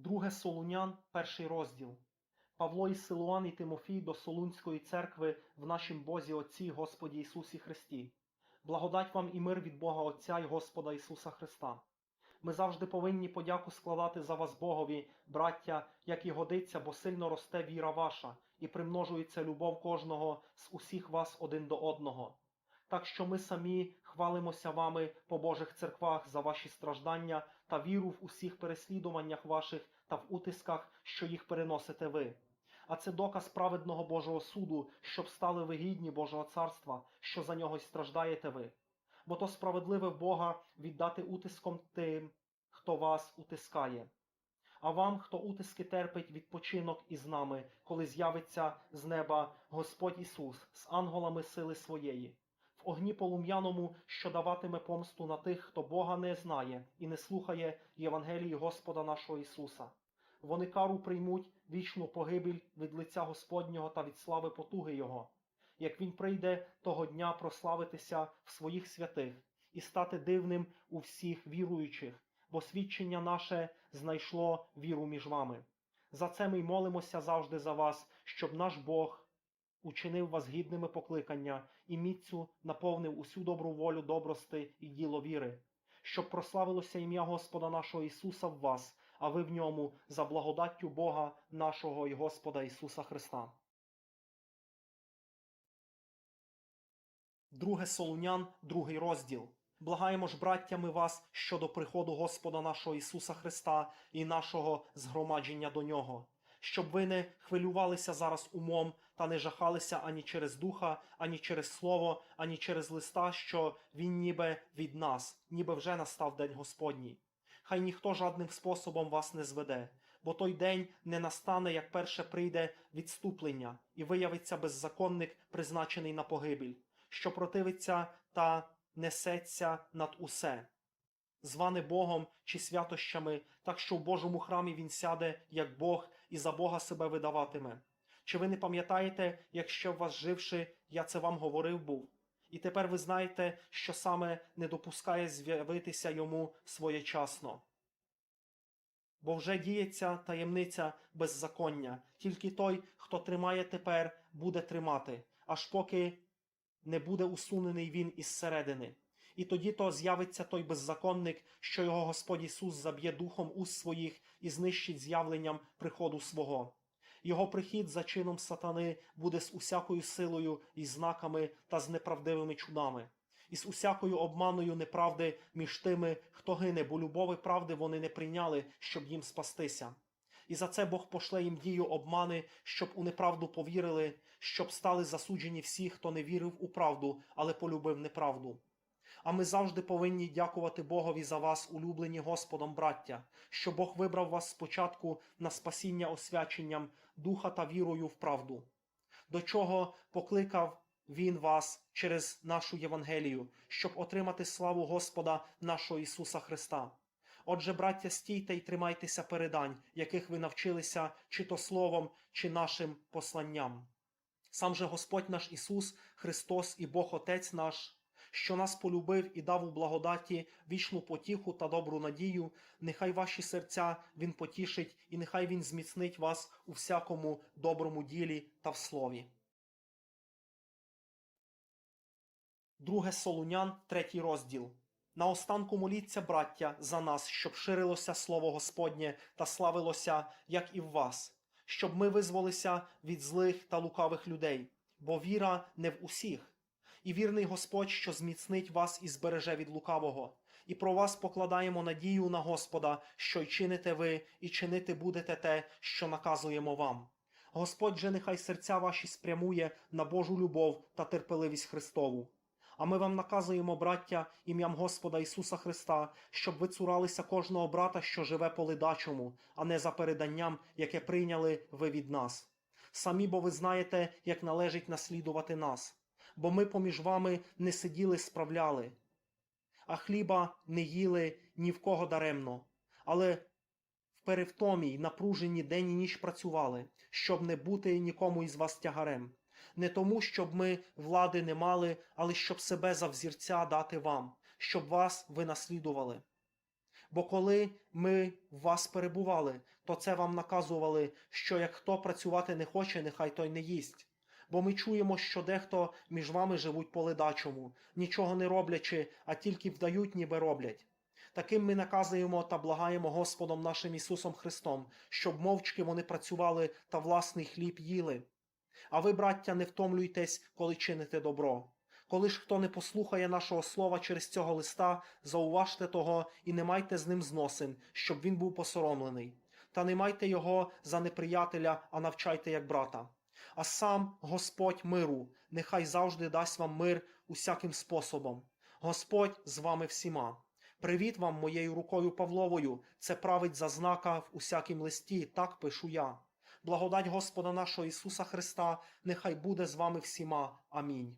Друге Солунян, перший розділ. Павло і Силуан і Тимофій до Солунської церкви в нашім Бозі Отці Господі Ісусі Христі. Благодать вам і мир від Бога Отця і Господа Ісуса Христа. Ми завжди повинні подяку складати за вас Богові, браття, як і годиться, бо сильно росте віра ваша, і примножується любов кожного з усіх вас один до одного. Так що ми самі хвалимося вами по Божих церквах за ваші страждання та віру в усіх переслідуваннях ваших та в утисках, що їх переносите ви. А це доказ праведного Божого суду, щоб стали ви гідні Божого царства, що за нього й страждаєте ви. Бо то справедливе в Бога віддати утиском тим, хто вас утискає. А вам, хто утиски терпить, відпочинок із нами, коли з'явиться з неба Господь Ісус з ангелами сили своєї, в огні полум'яному, що даватиме помсту на тих, хто Бога не знає і не слухає Євангелії Господа нашого Ісуса. Вони кару приймуть вічну погибель від лиця Господнього та від слави потуги Його, як Він прийде того дня прославитися в своїх святих і стати дивним у всіх віруючих, бо свідчення наше знайшло віру між вами. За це ми й молимося завжди за вас, щоб наш Бог учинив вас гідними покликання і міцю наповнив усю добру волю добрости і діло віри, щоб прославилося ім'я Господа нашого Ісуса в вас, а ви в ньому за благодаттю Бога нашого і Господа Ісуса Христа. Друге Солунян, другий розділ. Благаємо ж, браттями вас щодо приходу Господа нашого Ісуса Христа і нашого згромадження до Нього, щоб ви не хвилювалися зараз умом та не жахалися ані через духа, ані через слово, ані через листа, що він ніби від нас, ніби вже настав день Господній. Хай ніхто жадним способом вас не зведе, бо той день не настане, як перше прийде відступлення, і виявиться беззаконник, призначений на погибель, що противиться та несеться над усе, зване Богом чи святощами, так що в Божому храмі він сяде, як Бог, і за Бога себе видаватиме. Чи ви не пам'ятаєте, якщо в вас живши, я це вам говорив був? І тепер ви знаєте, що саме не допускає з'явитися йому своєчасно. Бо вже діється таємниця беззаконня, тільки той, хто тримає тепер, буде тримати, аж поки не буде усунений він із середини. І тоді то з'явиться той беззаконник, що його Господь Ісус заб'є духом уст своїх і знищить з'явленням приходу свого. Його прихід за чином сатани буде з усякою силою і знаками та з неправдивими чудами, і з усякою обманою неправди між тими, хто гине, бо любови правди вони не прийняли, щоб їм спастися. І за це Бог пошле їм дію обмани, щоб у неправду повірили, щоб стали засуджені всі, хто не вірив у правду, але полюбив неправду. А ми завжди повинні дякувати Богові за вас, улюблені Господом, браття, що Бог вибрав вас спочатку на спасіння освяченням духа та вірою в правду, до чого покликав Він вас через нашу Євангелію, щоб отримати славу Господа нашого Ісуса Христа. Отже, браття, стійте й тримайтеся передань, яких ви навчилися, чи то словом, чи нашим посланням. Сам же Господь наш Ісус, Христос і Бог Отець наш, що нас полюбив і дав у благодаті вічну потіху та добру надію, нехай ваші серця Він потішить, і нехай Він зміцнить вас у всякому доброму ділі та в слові. Друге Солунян, третій розділ. Наостанку моліться, браття, за нас, щоб ширилося слово Господнє та славилося, як і в вас, щоб ми визволися від злих та лукавих людей, бо віра не в усіх. І вірний Господь, що зміцнить вас і збереже від лукавого. І про вас покладаємо надію на Господа, що й чините ви, і чинити будете те, що наказуємо вам. Господь же нехай серця ваші спрямує на Божу любов та терпеливість Христову. А ми вам наказуємо, браття, ім'ям Господа Ісуса Христа, щоб ви цуралися кожного брата, що живе по ледачому, а не за переданням, яке прийняли ви від нас. Самі бо ви знаєте, як належить наслідувати нас, бо ми поміж вами не сиділи, справляли, а хліба не їли ні в кого даремно, але в перевтомі й напруженні день і ніч працювали, щоб не бути нікому із вас тягарем не тому, щоб ми влади не мали, але щоб себе за взірця дати вам, щоб вас ви наслідували. Бо коли ми в вас перебували, то це вам наказували, що як хто працювати не хоче, нехай той не їсть. Бо ми чуємо, що дехто між вами живуть по ледачому, нічого не роблячи, а тільки вдають, ніби роблять. Таким ми наказуємо та благаємо Господом нашим Ісусом Христом, щоб мовчки вони працювали та власний хліб їли. А ви, браття, не втомлюйтесь, коли чините добро. Коли ж хто не послухає нашого слова через цього листа, зауважте того і не майте з ним зносин, щоб він був посоромлений. Та не майте його за неприятеля, а навчайте як брата. А сам Господь миру, нехай завжди дасть вам мир усяким способом. Господь з вами всіма. Привіт вам моєю рукою Павловою, це править за знака в усякім листі, так пишу я. Благодать Господа нашого Ісуса Христа, нехай буде з вами всіма. Амінь.